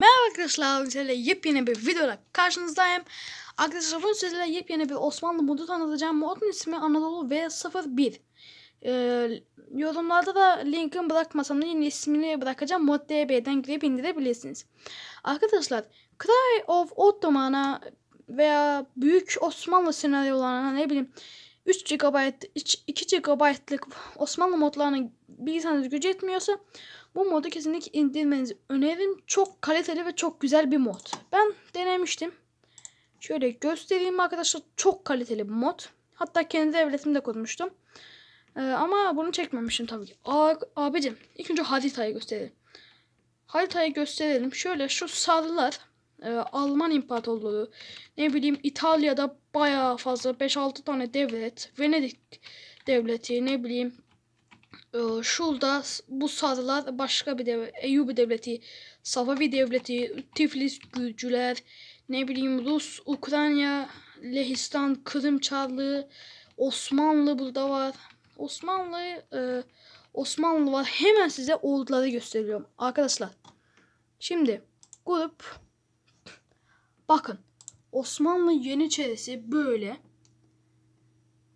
Merhaba arkadaşlar, sizlerle yepyeni bir videoda karşınızdayım. Arkadaşlar bugün sizlerle yepyeni bir Osmanlı modu tanıtacağım. Modun ismi Anadolu V01. Ee, yorumlarda da linkini bırakmasam da yine ismini bırakacağım. ModDB'den girip indirebilirsiniz. Arkadaşlar, Cry of Ottoman'a veya Büyük Osmanlı senaryolarına ne bileyim 3 GB, 2 GB'lık Osmanlı modlarına bilgisayarınız gücü yetmiyorsa bu modu kesinlikle indirmenizi öneririm. Çok kaliteli ve çok güzel bir mod. Ben denemiştim. Şöyle göstereyim arkadaşlar. Çok kaliteli bir mod. Hatta kendi devletimde kurmuştum. Ee, ama bunu çekmemişim tabii ki. Abicim ilk önce haritayı gösterelim. Haritayı gösterelim. Şöyle şu sarılar e, Alman İmparatorluğu ne bileyim İtalya'da bayağı fazla 5-6 tane devlet Venedik devleti ne bileyim ee, şurada bu sarılar başka bir devlet, Eyyubi devleti, Safavi devleti, Tiflis Gürcüler, ne bileyim Rus, Ukrayna, Lehistan, Kırım Çarlığı, Osmanlı burada var. Osmanlı e, Osmanlı var. Hemen size orduları gösteriyorum arkadaşlar. Şimdi grup bakın Osmanlı Yeniçerisi böyle.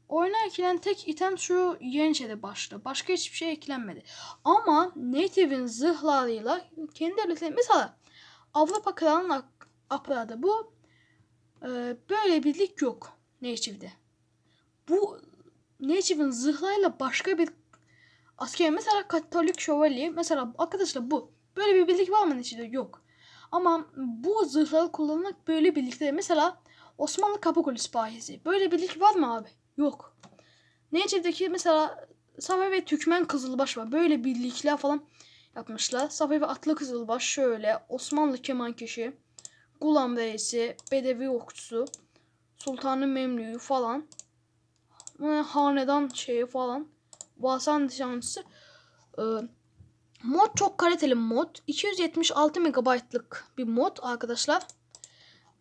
Oyuna tek item şu Yeniçeri başlı. Başka hiçbir şey eklenmedi. Ama Native'in zırhlarıyla kendi devletleri mesela Avrupa Kralının aparadı bu e, böyle birlik yok Native'de. Bu Native'in zırhlarıyla başka bir asker mesela Katolik Şövalye mesela arkadaşlar bu böyle bir birlik var mı Native'de? Yok. Ama bu zırhları kullanarak böyle birlikte mesela Osmanlı Kapıkulu Sipahisi. Böyle birlik var mı abi? Yok. Necip'teki mesela Safa ve Türkmen Kızılbaş var. Böyle birlikler falan yapmışlar. Safa ve Atlı Kızılbaş şöyle. Osmanlı Kemankeşi. Gulam Reisi. Bedevi Okçusu. Sultanı Memlüğü falan. Hanedan şeyi falan. Vasan nişancısı. Ee, mod çok kaliteli mod. 276 MB'lık bir mod arkadaşlar.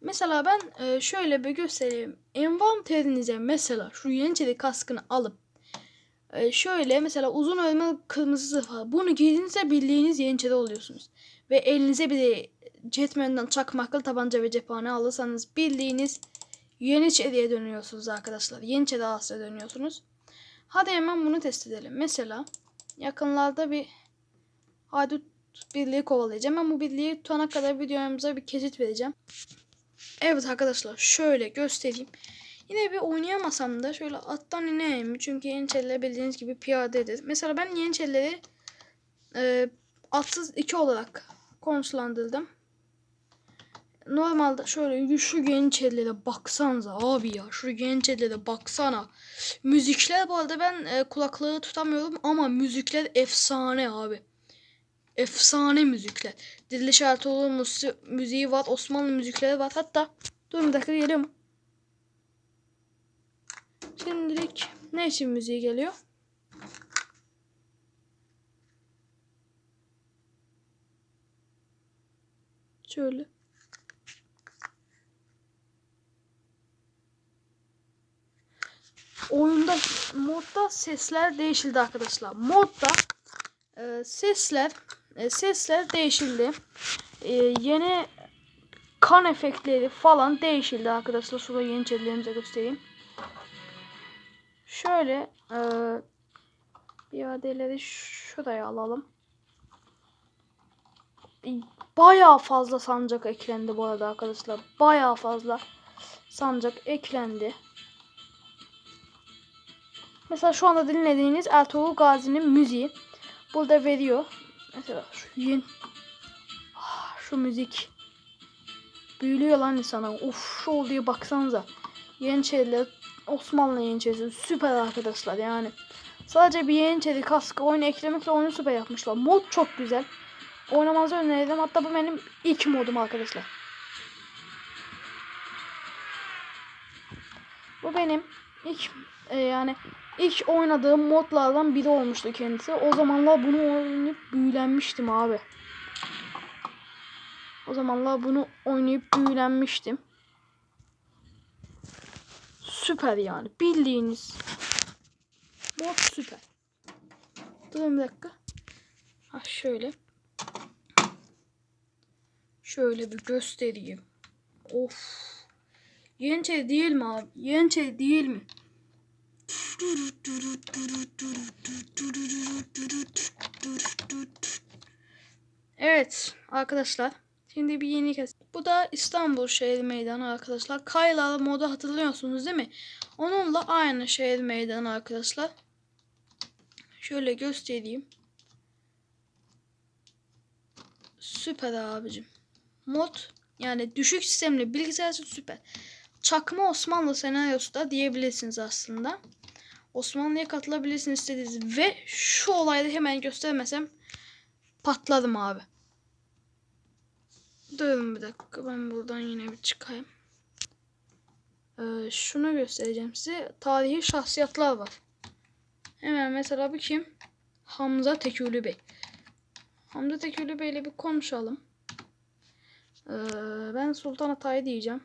Mesela ben e, şöyle bir göstereyim. Envanterinize mesela şu Yeniçeri kaskını alıp e, şöyle mesela uzun örme kırmızı zırh Bunu giydiğinizde bildiğiniz Yeniçeri oluyorsunuz. Ve elinize bir de Jetman'dan çakmaklı tabanca ve cephane alırsanız bildiğiniz Yeniçeri'ye dönüyorsunuz arkadaşlar. Yeniçeri asra dönüyorsunuz. Hadi hemen bunu test edelim. Mesela yakınlarda bir haydut birliği kovalayacağım. Ben bu birliği tutana kadar videomuza bir kesit vereceğim. Evet arkadaşlar şöyle göstereyim. Yine bir oynayamasam da şöyle attan ineyim. Çünkü Yeniçeriler bildiğiniz gibi piyadedir. Mesela ben Yeniçerileri e, atsız 2 olarak konuşlandırdım. Normalde şöyle şu Yeniçerilere baksanıza abi ya. Şu Yeniçerilere baksana. Müzikler bu arada ben e, kulaklığı tutamıyorum ama müzikler efsane abi efsane müzikler. Diriliş Ertuğrul müziği var. Osmanlı müzikleri var. Hatta dur bir dakika geliyor mu? Şimdilik ne için müziği geliyor? Şöyle. Oyunda modda sesler değişildi arkadaşlar. Modda e, sesler e, sesler değişildi. E, yeni kan efektleri falan değişildi arkadaşlar. Şurada yeni çedilerimize göstereyim. Şöyle e, iadeleri şuraya alalım. Bayağı fazla sancak eklendi bu arada arkadaşlar. Bayağı fazla sancak eklendi. Mesela şu anda dinlediğiniz Ertuğrul Gazi'nin müziği burada veriyor. Mesela şu yeni ah, şu müzik büyülüyor lan insana. Uf şu olduğu baksanıza. Yeniçeriler Osmanlı Yeniçerisi süper arkadaşlar yani. Sadece bir Yeniçeri kaskı oyunu eklemekle oyunu süper yapmışlar. Mod çok güzel. Oynamanızı öneririm. Hatta bu benim ilk modum arkadaşlar. Bu benim ilk e, yani ilk oynadığım modlardan biri olmuştu kendisi. O zamanlar bunu oynayıp büyülenmiştim abi. O zamanlar bunu oynayıp büyülenmiştim. Süper yani. Bildiğiniz mod süper. Durun bir dakika. Ha şöyle. Şöyle bir göstereyim. Of. Yeniçeri değil mi abi? Yeniçeri değil mi? Evet arkadaşlar. Şimdi bir yeni kes. Bu da İstanbul Şehir Meydanı arkadaşlar. Kaylalı modu hatırlıyorsunuz değil mi? Onunla aynı şehir meydanı arkadaşlar. Şöyle göstereyim. Süper abicim. Mod yani düşük sistemli bilgisayar süper. Çakma Osmanlı senaryosu da diyebilirsiniz aslında. Osmanlı'ya katılabilirsiniz istediğiniz ve şu olayda hemen göstermesem patladım abi. Durun bir dakika ben buradan yine bir çıkayım. Ee, şunu göstereceğim size. Tarihi şahsiyetler var. Hemen mesela bir kim? Hamza Tekülü Bey. Hamza Tekülü Bey ile bir konuşalım. Ee, ben Sultan Hatay diyeceğim.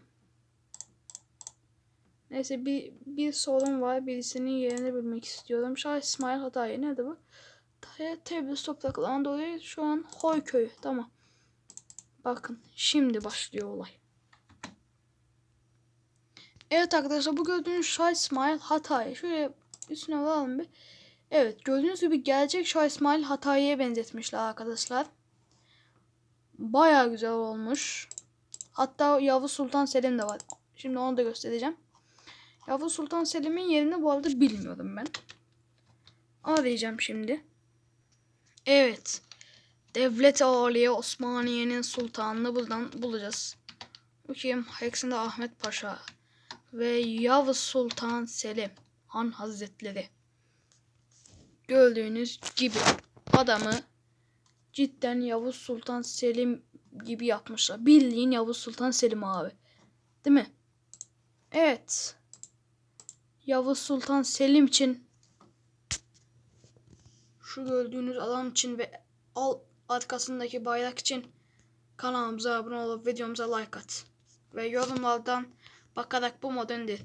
Neyse bir, bir sorun var. Birisinin yerini bilmek istiyorum. Şah İsmail Hatay. Nerede bu? Tebriz topraklarından dolayı şu an Hoy köyü. Tamam. Bakın şimdi başlıyor olay. Evet arkadaşlar bu gördüğünüz Şah İsmail Hatay. Şöyle üstüne alalım bir. Evet gördüğünüz gibi gerçek Şah İsmail Hatay'ya benzetmişler arkadaşlar. Baya güzel olmuş. Hatta Yavuz Sultan Selim de var. Şimdi onu da göstereceğim. Yavuz Sultan Selim'in yerini bu arada bilmiyorum ben. Arayacağım şimdi. Evet. Devlet Aliye Osmaniye'nin sultanını buradan bulacağız. Bakayım Hexinde Ahmet Paşa ve Yavuz Sultan Selim Han Hazretleri. Gördüğünüz gibi adamı cidden Yavuz Sultan Selim gibi yapmışlar. Bildiğin Yavuz Sultan Selim abi. Değil mi? Evet. Yavuz Sultan Selim için şu gördüğünüz adam için ve al arkasındaki bayrak için kanalımıza abone olup videomuza like at. Ve yorumlardan bakarak bu indir.